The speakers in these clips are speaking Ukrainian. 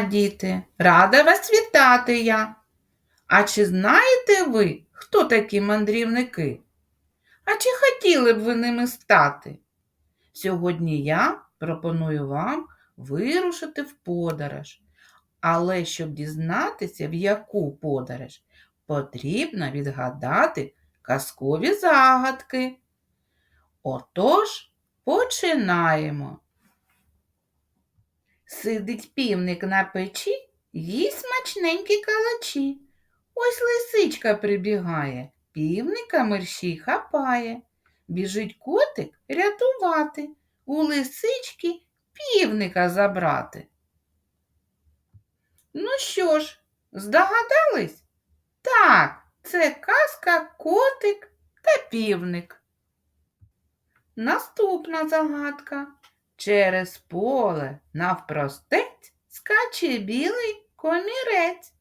діти! Рада вас вітати я. А чи знаєте ви, хто такі мандрівники? А чи хотіли б ви ними стати? Сьогодні я пропоную вам вирушити в подорож. Але щоб дізнатися, в яку подорож, потрібно відгадати казкові загадки. Отож, починаємо. Сидить півник на печі, їсть смачненькі калачі. Ось лисичка прибігає, півника мерщій хапає. Біжить котик рятувати, у лисички півника забрати. Ну що ж, здогадались? Так, це казка котик та півник. Наступна загадка. Через поле навпростець скаче білий комірець.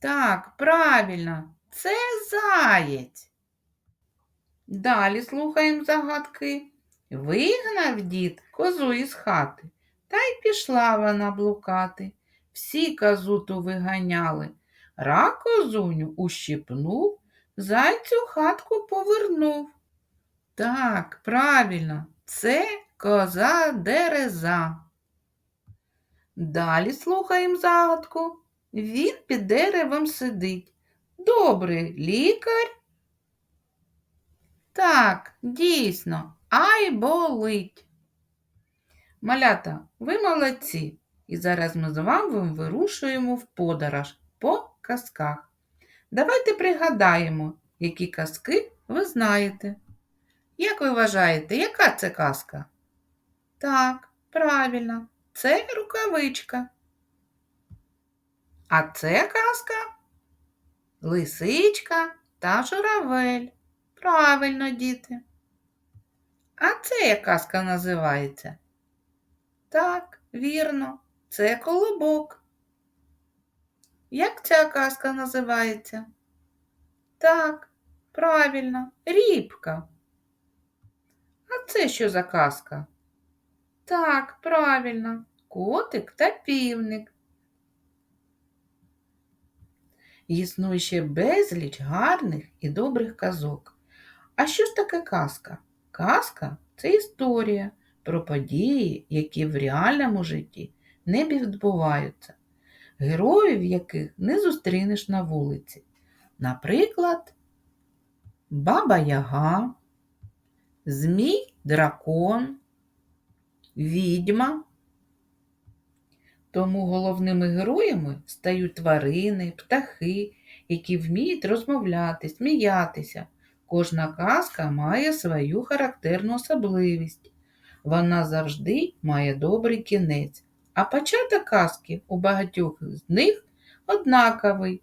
Так, правильно, це заєць. Далі слухаємо загадки. Вигнав дід козу із хати, та й пішла вона блукати. Всі козу ту виганяли. Рак козуню ущипнув, зайцю хатку повернув. Так, правильно, це коза дереза. Далі слухаємо загадку. Він під деревом сидить. Добрий лікар. Так, дійсно, ай болить. Малята, ви молодці. І зараз ми з вами вирушуємо в подорож по казках. Давайте пригадаємо, які казки ви знаєте. Як ви вважаєте, яка це казка? Так, правильно, це рукавичка. А це казка лисичка та журавель. Правильно, діти. А це як казка називається? Так, вірно, це колобок. Як ця казка називається? Так, правильно, рібка. Це що за казка? Так, правильно, котик та півник. Існує ще безліч гарних і добрих казок. А що ж таке казка? Казка це історія про події, які в реальному житті не відбуваються, героїв яких не зустрінеш на вулиці. Наприклад, Баба Яга, Змій Дракон, Відьма. Тому головними героями стають тварини, птахи, які вміють розмовляти, сміятися. Кожна казка має свою характерну особливість. Вона завжди має добрий кінець, а початок казки у багатьох з них однаковий.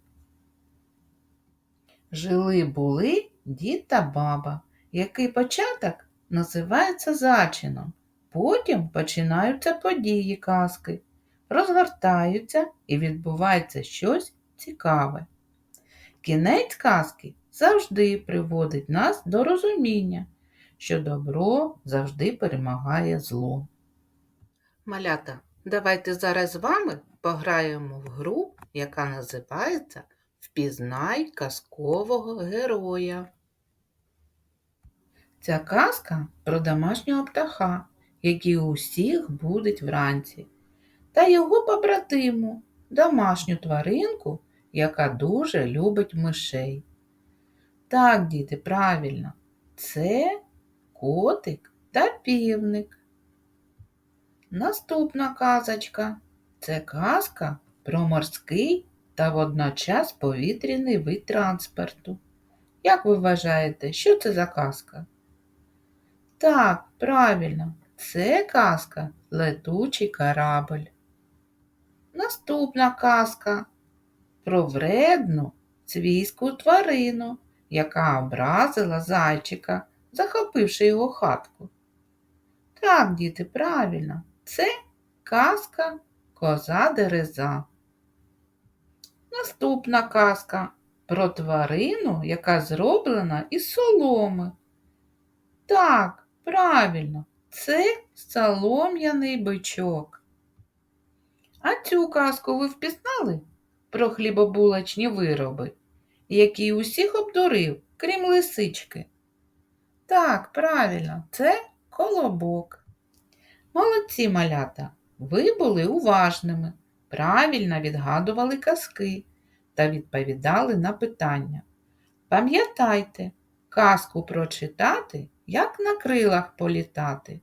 Жили були дід та баба, який початок називається зачином. Потім починаються події казки, розгортаються і відбувається щось цікаве. Кінець казки завжди приводить нас до розуміння, що добро завжди перемагає зло. Малята, давайте зараз з вами пограємо в гру, яка називається Впізнай казкового героя. Ця казка про домашнього птаха, який у всіх будить вранці, та його побратиму, домашню тваринку, яка дуже любить мишей. Так, діти, правильно, це котик та півник. Наступна казочка це казка про морський та водночас повітряний вид транспорту. Як ви вважаєте, що це за казка? Так, правильно, це казка летучий корабль. Наступна казка про вредну свійську тварину, яка образила зайчика, захопивши його хатку. Так, діти, правильно, це казка коза дереза. Наступна казка про тварину, яка зроблена із соломи. Так, правильно, це солом'яний бичок. А цю казку ви впізнали про хлібобулочні вироби, який усіх обдурив, крім лисички? Так, правильно, це колобок. Молодці малята, ви були уважними, правильно відгадували казки та відповідали на питання. Пам'ятайте, казку прочитати, як на крилах політати.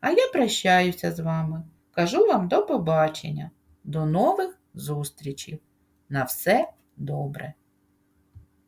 А я прощаюся з вами. Кажу вам до побачення, до нових зустрічей. На все добре!